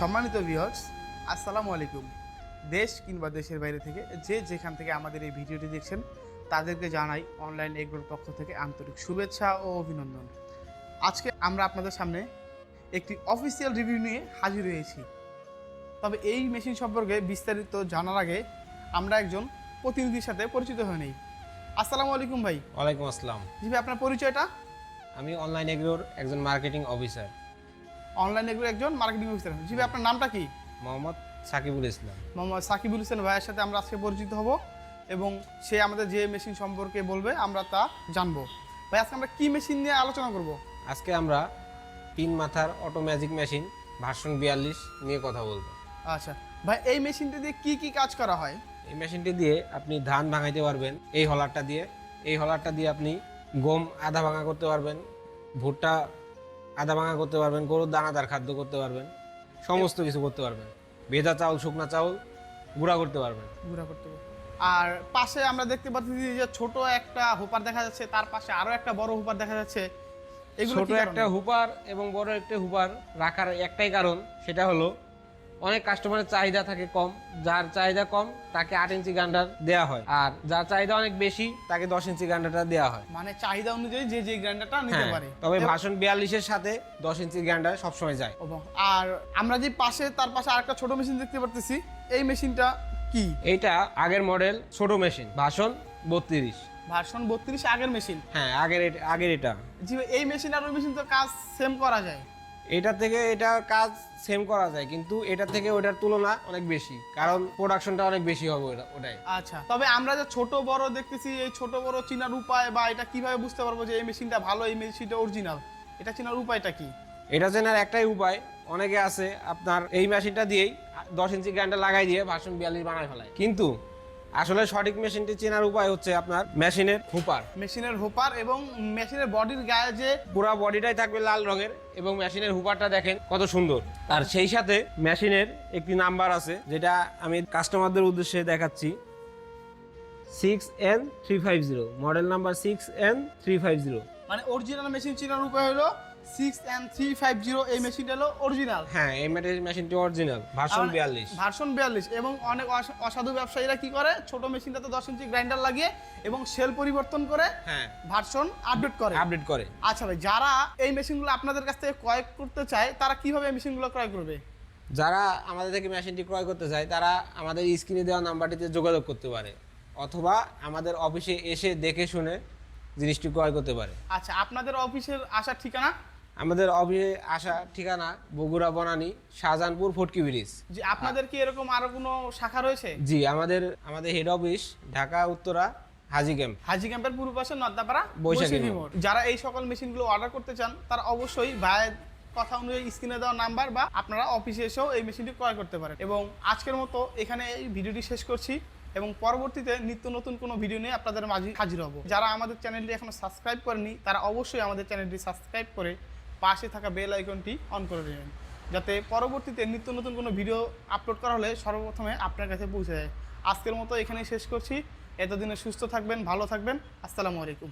সম্মানিত ভিউয়ার্স আসসালামু আলাইকুম। দেশ কিংবা দেশের বাইরে থেকে যে যেখান থেকে আমাদের এই ভিডিওটি দেখছেন তাদেরকে জানাই অনলাইন এগ্রোর পক্ষ থেকে আন্তরিক শুভেচ্ছা ও অভিনন্দন। আজকে আমরা আপনাদের সামনে একটি অফিসিয়াল রিভিউ নিয়ে হাজির হয়েছি। তবে এই মেশিন সম্পর্কে বিস্তারিত জানার আগে আমরা একজন প্রতিনিধির সাথে পরিচিত হয়ে নেই। আসসালামু আলাইকুম ভাই। ওয়ালাইকুম আসসালাম। জি ভাই আপনার পরিচয়টা? আমি অনলাইন এগ্রোর একজন মার্কেটিং অফিসার অনলাইন এগ্রোর একজন মার্কেটিং অফিসার জি ভাই আপনার নামটা কি? মোহাম্মদ সাকিবুল ইসলাম। মোহাম্মদ সাকিবুল হোসেন ভাইয়ের সাথে আমরা আজকে পরিচিত হব এবং সে আমাদের যে মেশিন সম্পর্কে বলবে আমরা তা জানব। ভাই আজকে আমরা কি মেশিন নিয়ে আলোচনা করব? আজকে আমরা তিন মাথার অটো ম্যাজিক মেশিন ভার্সন বিয়াল্লিশ নিয়ে কথা বলব। আচ্ছা ভাই এই মেশিনটা দিয়ে কি কি কাজ করা হয়? এই মেশিনটি দিয়ে আপনি ধান ভাঙাইতে পারবেন এই হলারটা দিয়ে। এই হলারটা দিয়ে আপনি গম আধা ভাঙা করতে পারবেন ভুট্টা আধা ভাঙা করতে পারবেন গরুর দানাদার খাদ্য করতে পারবেন সমস্ত কিছু করতে পারবেন। ভেজা চাউল শুকনা চাউল গুঁড়া করতে পারবেন। গুঁড়া করতে পারবেন। আর পাশে আমরা দেখতে পাচ্ছি যে ছোট একটা হোপার দেখা যাচ্ছে তার পাশে আরও একটা বড় হোপার দেখা যাচ্ছে। ছোট একটা? হুপার এবং বড় একটা হুপার রাখার একটাই কারণ সেটা হলো অনেক কাস্টমারের চাহিদা থাকে কম। যার চাহিদা কম তাকে আট ইঞ্চি গান্ডার দেওয়া হয়। আর যার চাহিদা অনেক বেশি তাকে দশ ইঞ্চি গান্ডারটা দেওয়া হয়। মানে চাহিদা অনুযায়ী যে যে গ্রাইন্ডারটা নিতে হ্যাঁ, পারে। তবে ভাষণ বিয়াল্লিশের সাথে দশ ইঞ্চি গান্ডার সবসময় যায়। আর আমরা যে পাশে তার পাশে আরেকটা ছোট মেশিন দেখতে পারতেছি। এই মেশিনটা কি? এইটা আগের মডেল ছোট মেশিন ভাষণ বত্রিশ। ভার্সন বত্রিশ আগের মেশিন হ্যাঁ আগের আগের এটা। জি এই মেশিন আর ওই মেশিন তো কাজ সেম করা যায়। এটা থেকে এটার কাজ সেম করা যায় কিন্তু এটা থেকে ওটার তুলনা অনেক বেশি কারণ প্রোডাকশনটা অনেক বেশি হবে ওটা ওটাই। আচ্ছা তবে আমরা যে ছোট বড় দেখতেছি এই ছোট বড় চিনার উপায় বা এটা কীভাবে বুঝতে পারব যে এই মেশিনটা ভালো এই মেশিনটা অরিজিনাল এটা চেনার উপায়টা কি? এটা চেনার একটাই উপায় অনেকে আছে আপনার এই মেশিনটা দিয়েই দশ ইঞ্চি গ্যান্ডার লাগাই দিয়ে ভার্সন বিয়াল্লিশ বানায় ফেলায়। কিন্তু আসলে সঠিক মেশিনটি চেনার উপায় হচ্ছে আপনার মেশিনের হুপার। মেশিনের হুপার এবং মেশিনের বডির গায়ে যে পুরো বডিটাই থাকবে লাল রঙের এবং মেশিনের হুপারটা দেখেন কত সুন্দর। আর সেই সাথে মেশিনের একটি নাম্বার আছে যেটা আমি কাস্টমারদের উদ্দেশ্যে দেখাচ্ছি। Six N three five zero model number six N three five zero মানে অরিজিনাল মেশিন চেনার উপায় হলো six and three five zero এই মেশিনটা হলো অরিজিনাল হ্যাঁ এই মেশিনটি অরিজিনাল ভার্সন বিয়াল্লিশ। ভার্সন বিয়াল্লিশ এবং অনেক অসাধু ব্যবসায়ীরা কি করে? ছোট মেশিনটাতে দশ ইঞ্চি গ্রাইন্ডার লাগিয়ে এবং সেল পরিবর্তন করে হ্যাঁ। ভার্সন আপডেট করে। আপডেট করে। আচ্ছা ভাই যারা এই মেশিনগুলো আপনাদের কাছ থেকে ক্রয় করতে চায় তারা কীভাবে এই মেশিনগুলো ক্রয় করবে? যারা আমাদের থেকে মেশিনটি ক্রয় করতে চায় তারা আমাদের স্ক্রিনে দেওয়া নাম্বারটিতে যোগাযোগ করতে পারে অথবা আমাদের অফিসে এসে দেখে শুনে জিনিসটি ক্রয় করতে পারে। আচ্ছা আপনাদের অফিসের আসার ঠিকানা? আমাদের অফিসে আসা ঠিকানা বগুড়া বনানী শাহজাহানপুর ফটকি ব্রিজ। যে আপনাদের কি এরকম আরও কোনো শাখা রয়েছে? জি আমাদের আমাদের head office Dhaka Uttara Haji camp Haji ক্যাম্পের পূর্ব পাশে নদ্দাপাড়া বৈশাখী। মোড়। যারা এই সকল মেশিনগুলো অর্ডার করতে চান তারা অবশ্যই ভাইয়ের কথা অনুযায়ী স্ক্রিনে দেওয়া নাম্বার বা আপনারা অফিসে এসেও এই মেশিনটি ক্রয় করতে পারেন। এবং আজকের মতো এখানে এই ভিডিওটি শেষ করছি এবং পরবর্তীতে নিত্য নতুন কোনো ভিডিও নিয়ে আপনাদের মাঝে হাজির হব। যারা আমাদের চ্যানেলটি এখনও সাবস্ক্রাইব করেনি তারা অবশ্যই আমাদের চ্যানেলটি সাবস্ক্রাইব করে পাশে থাকা বেল আইকনটি অন করে দেবেন। যাতে পরবর্তীতে নিত্য নতুন কোনো ভিডিও আপলোড করা হলে সর্বপ্রথমে আপনার কাছে পৌঁছে যায়। আজকের মতো এখানেই শেষ করছি। এতদিনে সুস্থ থাকবেন, ভালো থাকবেন। আসসালামু আলাইকুম।